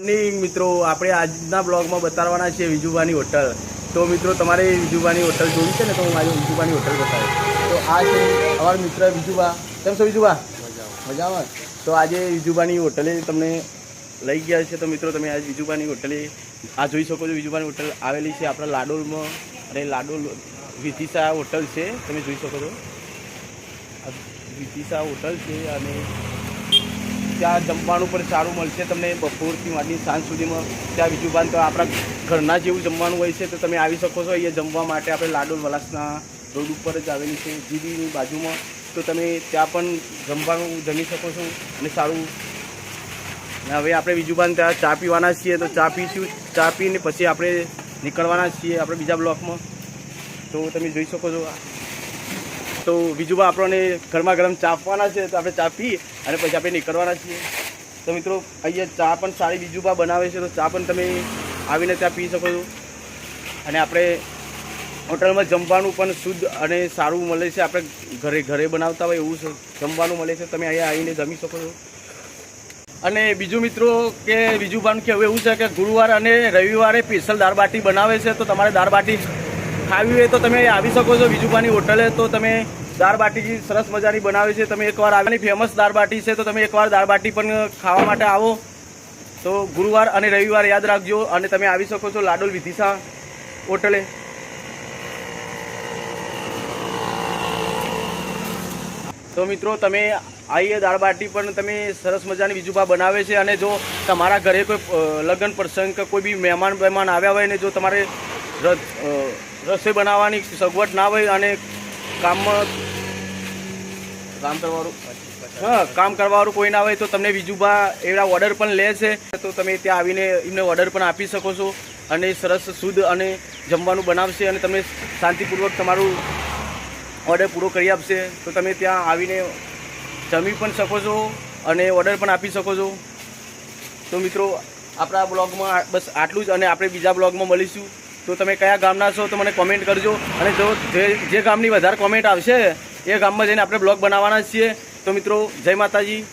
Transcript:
Morning મિત્રો. આપણે આજના બ્લોગમાં બતાવવાના છે વિજુબાની હોટલ. તો મિત્રો, તમારે વિજુભાની હોટલ જોવી છે ને, તો હું આજે વિજુબાની હોટલ બતાવું તો આ છે અમારા મિત્ર વિજુબા કેમ છો વિજુબા મજામાં. તો આજે વિજુભાની હોટલે તમને લઈ ગયા છે. તો મિત્રો, તમે આજે વિજુબાની હોટલે આ જોઈ શકો છો. વિજુબાની હોટલ આવેલી છે આપણા લાડોલમાં. અને લાડોલ વિધિસા હોટલ છે. તમે જોઈ શકો છો. વિધિસા હોટલ છે અને ત્યાં જમવાનું પણ સારું મળશે તમને બપોરથી માંડી સાંજ સુધીમાં. ત્યાં બીજું બાંધ આપણા ઘરના જેવું જમવાનું હોય છે, તો તમે આવી શકો છો. અહીંયા જમવા માટે આપણે લાડોલ વલાસના રોડ ઉપર જ આવેલી છે જીબીની બાજુમાં. તો તમે ત્યાં પણ જમવાનું જમી શકો છો અને સારું. હવે આપણે બીજું બાંધ ત્યાં ચા પીવાના છીએ, તો ચા પીશું. ચા પીને પછી આપણે નીકળવાના છીએ આપણે બીજા બ્લોકમાં. તો તમે જોઈ શકો છો તો બીજું આપણને ગરમા ગરમ ચા આપવાના છે, તો આપણે ચા પી અને પછી આપણે નીકળવાના છીએ. તો મિત્રો, અહીંયા ચા પણ સારી બીજું બનાવે છે, તો ચા પણ તમે આવીને ત્યાં પી શકો છો. અને આપણે હોટલમાં જમવાનું પણ શુદ્ધ અને સારું મળે છે, આપણે ઘરે ઘરે બનાવતા હોય એવું જમવાનું મળે છે, તમે અહીંયા આવીને જમી શકો છો. અને બીજું મિત્રો કે, બીજું પણ કહેવું એવું છે કે ગુરુવાર અને રવિવારે સ્પેશિયલ દાળ બાટી બનાવે છે, તો તમારે દાળ બાટી ખાવી હોય તો તમે આવી શકો છો બીજુબાની હોટલે. તો તમે દાળ બાટી સરસ મજાની બનાવે છે. તમે એકવાર આવેલી ફેમસ દાળ બાટી છે, તો તમે એકવાર દાળ બાટી પણ ખાવા માટે આવો. તો ગુરુવાર અને રવિવાર યાદ રાખજો અને તમે આવી શકો છો લાડોલ વિધિસા હોટલે. તો મિત્રો, તમે આવીએ દાળ બાટી પણ તમે સરસ મજાની બીજુભા બનાવે છે અને જો તમારા ઘરે કોઈ લગ્ન પ્રસંગ કે કોઈ બી મહેમાન વહેમાન આવ્યા હોય ને જો તમારે રસોઈ બનાવવાની સગવડ ના હોય અને કામમાં કામ કરવાનું? હા કામ કરવાનું કોઈ ના હોય તો તમને બીજુબા એવા ઓર્ડર પણ લે છે. તો તમે ત્યાં આવીને એમને ઓર્ડર પણ આપી શકો છો અને સરસ શુદ્ધ અને જમવાનું બનાવશે અને તમે શાંતિપૂર્વક તમારું ઓર્ડર પૂરો કરી આપશે. તો તમે ત્યાં આવીને જમી પણ શકો છો અને ઓર્ડર પણ આપી શકો છો. તો મિત્રો આપણા બ્લોગમાં બસ આટલું જ અને આપણે બીજા બ્લોગમાં મળીશું. તો તમે કયા ગામના છો તો મને કોમેન્ટ કરજો. અને જો જે જે ગામની વધારે કોમેન્ટ આવશે, એ ગામમાં જઈને આપણે બ્લોગ બનાવવાના છીએ. તો મિત્રો, જય માતાજી.